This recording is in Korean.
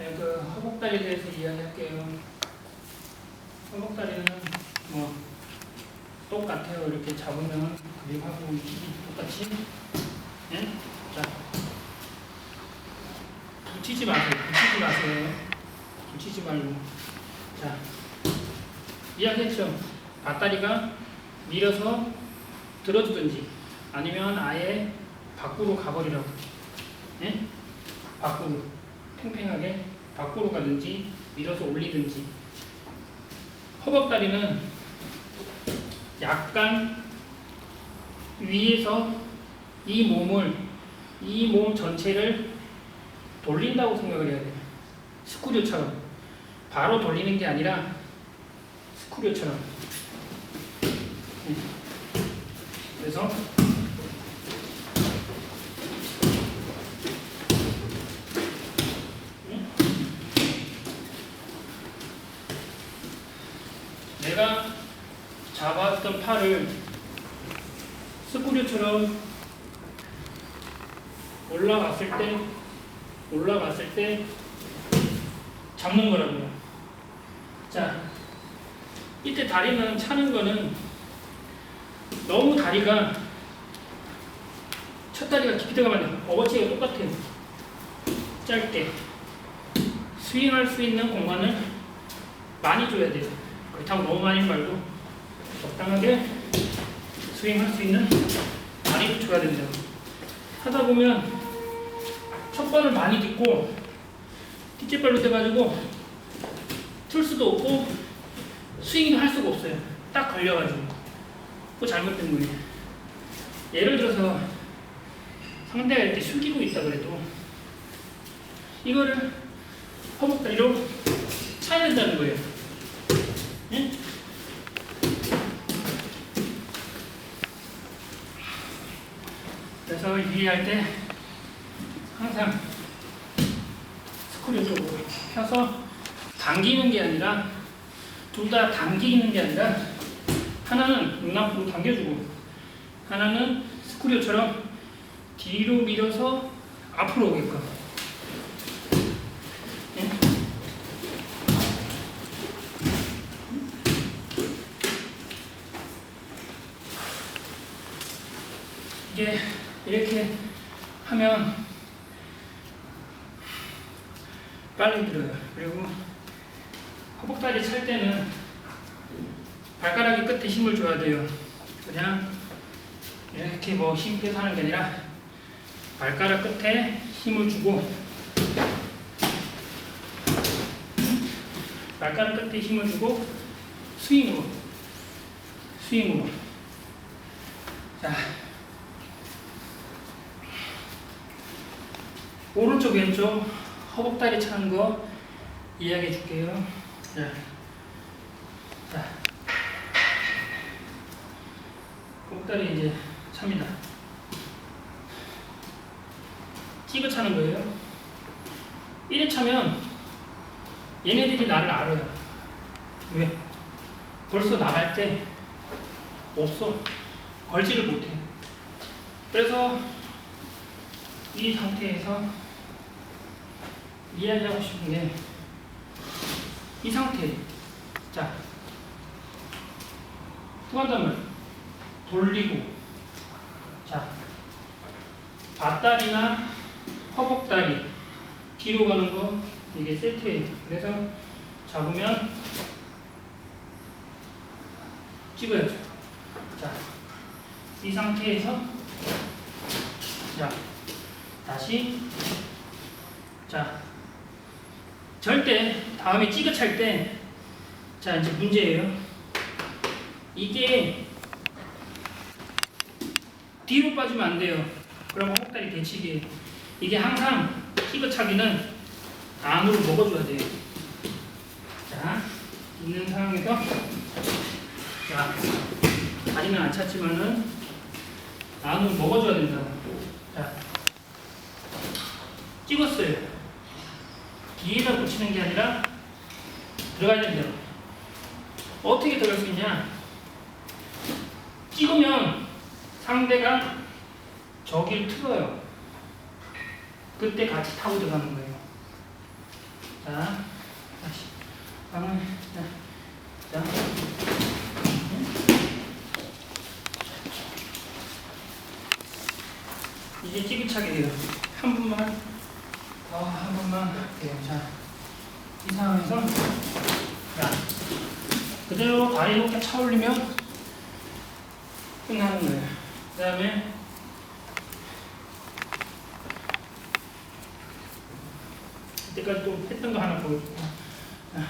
네, 그 허벅다리에 대해서 이야기할게요. 허벅다리는 뭐 똑같아요. 이렇게 잡으면 그립하고 똑같이. 네? 자, 붙이지 마세요. 붙이지 마세요. 붙이지 말고. 자, 이야기했죠. 밧다리가 밀어서 들어주든지 아니면 아예 밖으로 가버리라고. 예? 밖으로. 팽팽하게 밖으로 가든지 밀어서 올리든지. 허벅다리는 약간 위에서 이 몸을, 이 몸 전체를 돌린다고 생각을 해야 돼요. 스크류처럼. 바로 돌리는 게 아니라 스크류처럼. 네. 그래서 내가 잡았던 팔을 스크류처럼 올라갔을 때 올라갔을 때 잡는 거라고요. 자, 이때 다리는 차는 거는 너무 다리가 첫 다리가 깊이 들어가면. 어거치가 똑같아요. 짧게 스윙할 수 있는 공간을 많이 줘야 돼요. 그렇다고 너무 많이 말고 적당하게 스윙할 수 있는 많이 줘야 된다. 하다 보면 첫 발을 많이 딛고 뒤째 발로 돼가지고 틀 수도 없고 스윙을 할 수가 없어요. 딱 걸려가지고 그 잘못된 거예요. 예를 들어서 상대가 이렇게 숙이고 있다 그래도 이거를 허벅다리로 차야 된다는 거예요. 예? 그래서 이해할 때 항상 스크류 쪽으로 펴서 당기는 게 아니라 둘 다 당기는 게 아니라 하나는 눈앞으로 당겨주고 하나는 스크류처럼 뒤로 밀어서 앞으로 오게끔 예? 이게 이렇게 하면 빨리 들어요. 그리고 허벅다리 찰 때는 발가락이 끝에 힘을 줘야 돼요. 그냥 이렇게 뭐 힘 빼서 하는 게 아니라 발가락 끝에 힘을 주고 발가락 끝에 힘을 주고 스윙으로 스윙으로 자 오른쪽 왼쪽 허벅다리 차는 거 이야기해 줄게요. 자, 자, 허벅다리 이제 찹니다. 찌그 차는 거예요. 이래 차면 얘네들이 나를 알아요. 왜? 벌써 나갈 때 없어. 걸지를 못해. 그래서 이 상태에서 이야기하고 싶은 게 이 상태. 자 후반담을 돌리고 자 밧다리나 허벅다리 뒤로 가는 거 이게 세트예요. 그래서 잡으면 찍어야죠. 자 이 상태에서 자 다시 자 절대 다음에 찌그찰 때 자 이제 문제예요. 이게 뒤로 빠지면 안 돼요. 그러면 허벅다리 대치기 이게 항상 찌그차기는 안으로 먹어줘야 돼요. 자 있는 상황에서 자 다리는 안 찼지만은 안으로 먹어줘야 된다고. 자 찍었어요. 뒤에다 붙이는 게 아니라 들어가야 된다. 어떻게 들어갈 수 있냐? 찍으면 상대가 저기를 틀어요. 그때 같이 타고 들어가는 거예요. 자, 다시. 방을, 자, 자. 이제 찌그차게 돼요. 한 분만, 어, 한 분만 할게요. 자, 이 상황에서, 자, 그대로 다리 이렇게 차 올리면 끝나는 거예요. 그 다음에, 이때까지 또 했던 거 하나 보여줄게요. 자,